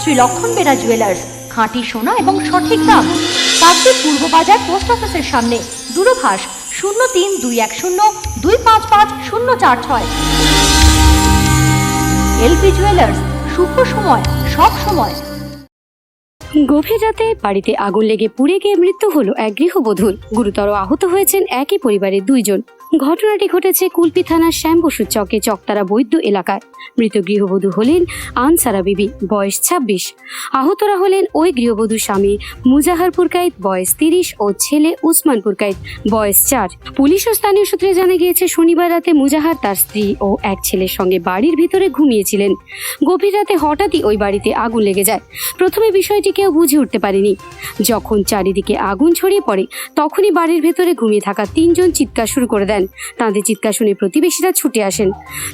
শ্রী লক্ষণ বেরা জুয়েলার্স খাঁটি সোনা এবং সঠিক দাম। কাকদ্বীপ পূর্ব বাজার পোস্ট অফিসের সামনে, দূরভাষ শূন্য তিন দুই এক শূন্য দুই পাঁচ পাঁচ শূন্য চার ছয়। এলপি জুয়েলার্স শুভ সময়, সব সময়। গভীর রাতে বাড়িতে আগুন লেগে পুড়ে গিয়ে মৃত্যু হলো এক গৃহবধূর। গুরুতর আহত হয়েছেন একই পরিবারের দুইজন। ঘটনাটি ঘটেছে কুলপি থানার শ্যাম শ্যামবসু চকে চকতারা বৈদ্য এলাকায়। মৃত গৃহবধূ হলেন আনসারা বিবি, বয়স ছাব্বিশ। আহতরা হলেন ওই গৃহবধূ স্বামী, মুজাহারপুর কাইত বয়স তিরিশ, ও ছেলে উসমানপুর কাইত বয়স চার। পুলিশ ও স্থানীয় সূত্রে জানা গিয়েছে, শনিবার রাতে মুজাহার তার স্ত্রী ও এক ছেলের সঙ্গে বাড়ির ভিতরে ঘুমিয়েছিলেন। গভীর রাতে হঠাৎই ওই বাড়িতে আগুন লেগে যায়। প্রথমে বিষয়টি কেউ বুঝে উঠতে পারেনি। যখন চারিদিকে আগুন ছড়িয়ে পড়ে, তখনই বাড়ির ভেতরে ঘুমিয়ে থাকা তিনজন চিৎকার শুরু করে দেন। তাদের চিৎকার শুনে প্রতিবেশীরা ছুটে আসেন।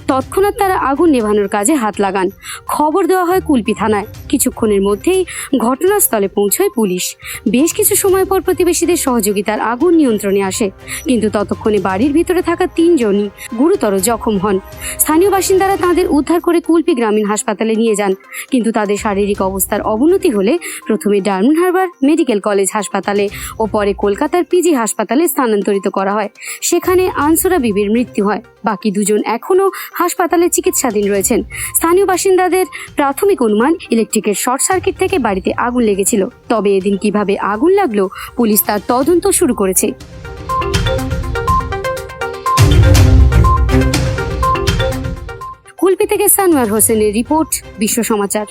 তৎক্ষণাৎ তারা আগুন নেভানোর কাজে হাত লাগান। খবর দেওয়া হয় কুলপি থানায়। কিছুক্ষণের মধ্যেই ঘটনাস্থলে পৌঁছয় পুলিশ। বেশ কিছু সময় পর প্রতিবেশীদের সহযোগিতার আগুন নিয়ন্ত্রণে আসে। কিন্তু ততক্ষণে বাড়ির ভিতরে থাকা তিনজনই গুরুতর জখম হন। স্থানীয় বাসিন্দারা তাদের উদ্ধার করে কুলপি গ্রামীণ হাসপাতালে নিয়ে যান। কিন্তু তাদের শারীরিক অবস্থার অবনতি হলে প্রথমে ডায়মন্ড হারবার মেডিকেল কলেজ হাসপাতালে ও পরে কলকাতার পিজি হাসপাতালে স্থানান্তরিত করা হয়। সেখানে আনসুরা বিবির মৃত্যু হয়। বাকি দুজন এখনও হাসপাতালে চিকিৎসাধীন রয়েছেন। স্থানীয় বাসিন্দাদের প্রাথমিক অনুমান ইলেকট্রিকের শর্ট সার্কিট থেকে বাড়িতে আগুন লেগেছিল। তবে এদিন কীভাবে আগুন লাগল, পুলিশ তার তদন্ত শুরু করেছে। কুলপি থেকে সানোয়ার হোসেনের রিপোর্ট, বিশ্ব সমাচার।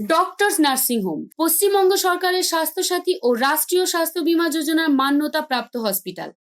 ডক্টরস নার্সিং হোম পশ্চিমবঙ্গ সরকারের স্বাস্থ্যসাথী ও রাষ্ট্রীয় স্বাস্থ্য বীমা যোজনার মান্যতা প্রাপ্ত hospital